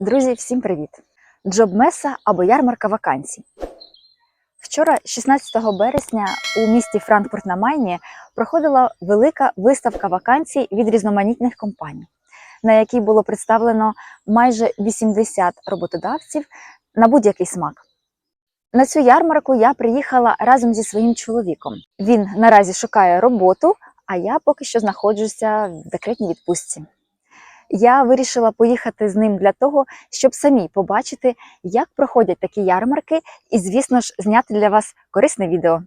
Друзі, всім привіт! Джобмеса або ярмарка вакансій. Вчора, 16 березня, у місті Франкфурт на Майні проходила велика виставка вакансій від різноманітних компаній, на якій було представлено майже 80 роботодавців на будь-який смак. На цю ярмарку я приїхала разом зі своїм чоловіком. Він наразі шукає роботу, а я поки що знаходжуся в декретній відпустці. Я вирішила поїхати з ним для того, щоб самі побачити, як проходять такі ярмарки, і, звісно ж, зняти для вас корисне відео.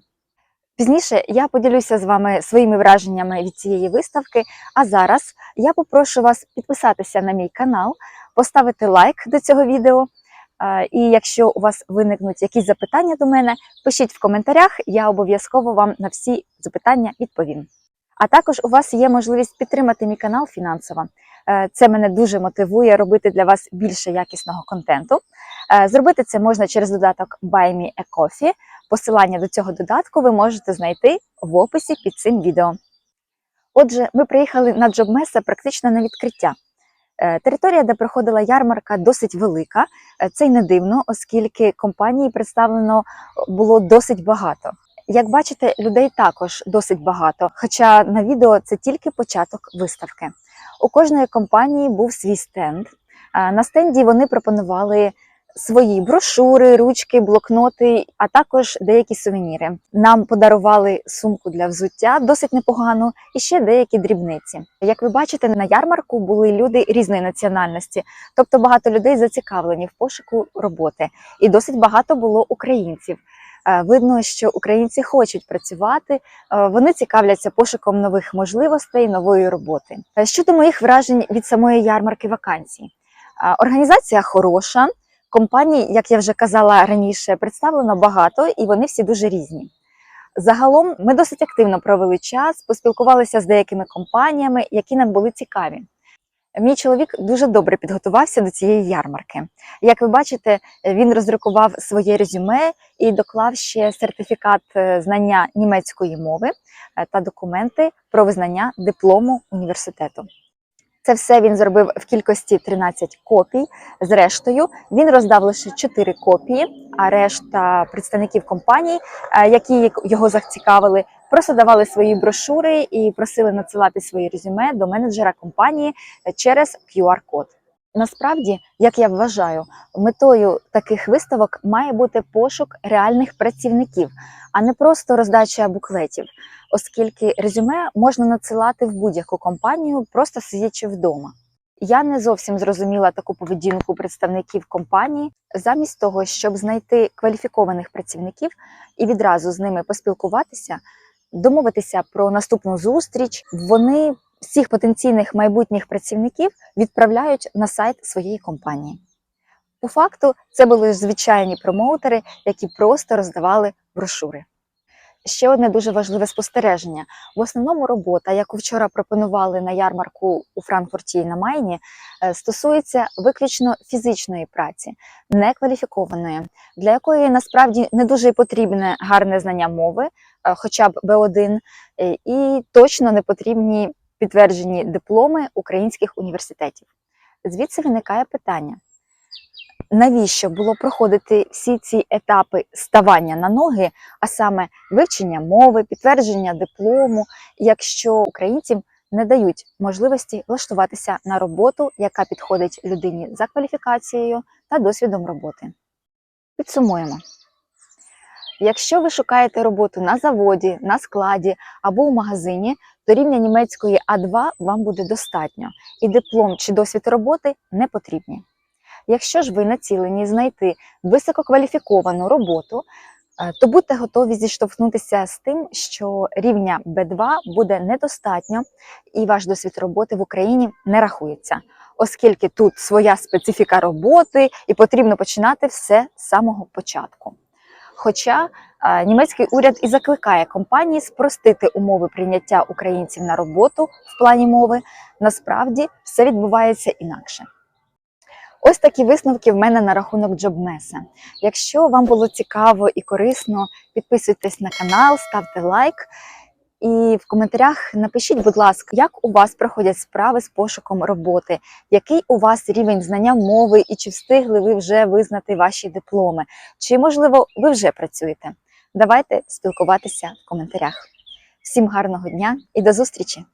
Пізніше я поділюся з вами своїми враженнями від цієї виставки. А зараз я попрошу вас підписатися на мій канал, поставити лайк до цього відео. І якщо у вас виникнуть якісь запитання до мене, пишіть в коментарях, я обов'язково вам на всі запитання відповім. А також у вас є можливість підтримати мій канал фінансово. Е, Це мене дуже мотивує робити для вас більше якісного контенту. Е, Зробити це можна через додаток Buy Me a Coffee. Посилання до цього додатку ви можете знайти в описі під цим відео. Отже, ми приїхали на Джобмеса практично на відкриття. Е, Територія, де проходила ярмарка, досить велика. Це й не дивно, оскільки компанії представлено було досить багато. Як бачите, людей також досить багато, хоча на відео це тільки початок виставки. У кожної компанії був свій стенд. На стенді вони пропонували свої брошури, ручки, блокноти, а також деякі сувеніри. Нам подарували сумку для взуття, досить непогану, і ще деякі дрібниці. Як ви бачите, на ярмарку були люди різної національності, тобто багато людей зацікавлені в пошуку роботи, і досить багато було українців. Е, Видно, що українці хочуть працювати, е, вони цікавляться пошуком нових можливостей, нової роботи. Е, Щодо моїх вражень від самої ярмарки вакансій, організація хороша. Компаній, як я вже казала раніше, представлено багато і вони всі дуже різні. Загалом ми досить активно провели час, поспілкувалися з деякими компаніями, які нам були цікаві. Мій чоловік дуже добре підготувався до цієї ярмарки. Як ви бачите, він роздрукував своє резюме і доклав ще сертифікат е, знання німецької мови е, та документи про визнання диплому університету. Це все він зробив в кількості 13 копій. Зрештою, він роздав лише 4 копії, а решта представників компаній, е, які його зацікавили, просто давали свої брошури і просили надсилати свої резюме до менеджера компанії через QR-код. Насправді, як я вважаю, метою таких виставок має бути пошук реальних працівників, а не просто роздача буклетів, оскільки резюме можна надсилати в будь-яку компанію, просто сидячи вдома. Я не зовсім зрозуміла таку поведінку представників компанії. Замість того, щоб знайти кваліфікованих працівників і відразу з ними поспілкуватися, домовитися про наступну зустріч, вони всіх потенційних майбутніх працівників відправляють на сайт своєї компанії. По факту, це були звичайні промоутери, які просто роздавали брошури. Ще одне дуже важливе спостереження. В основному робота, яку вчора пропонували на ярмарку у Франкфурті і на Майні, е, стосується виключно фізичної праці, некваліфікованої, для якої насправді не дуже потрібне гарне знання мови, е, хоча б Б1, е, і точно не потрібні підтверджені дипломи українських університетів. Звідси виникає питання: навіщо було проходити всі ці етапи ставання на ноги, а саме вивчення мови, підтвердження диплому, якщо українцям не дають можливості влаштуватися на роботу, яка підходить людині за кваліфікацією та досвідом роботи? Підсумуємо. Якщо ви шукаєте роботу на заводі, на складі або у магазині, то рівня німецької А2 вам буде достатньо, і диплом чи досвід роботи не потрібні. Якщо ж ви націлені знайти висококваліфіковану роботу, е, то будьте готові зіштовхнутися з тим, що рівня Б2 буде недостатньо, і ваш досвід роботи в Україні не рахується, оскільки тут своя специфіка роботи і потрібно починати все з самого початку. Хоча е, німецький уряд і закликає компанії спростити умови прийняття українців на роботу в плані мови, насправді все відбувається інакше. Ось такі висновки в мене на рахунок Джобмеса. Якщо вам було цікаво і корисно, підписуйтесь на канал, ставте лайк. І в коментарях напишіть, будь ласка, як у вас проходять справи з пошуком роботи, який у вас рівень знання мови, і чи встигли ви вже визнати ваші дипломи, чи можливо ви вже працюєте? Давайте спілкуватися в коментарях. Всім гарного дня і до зустрічі!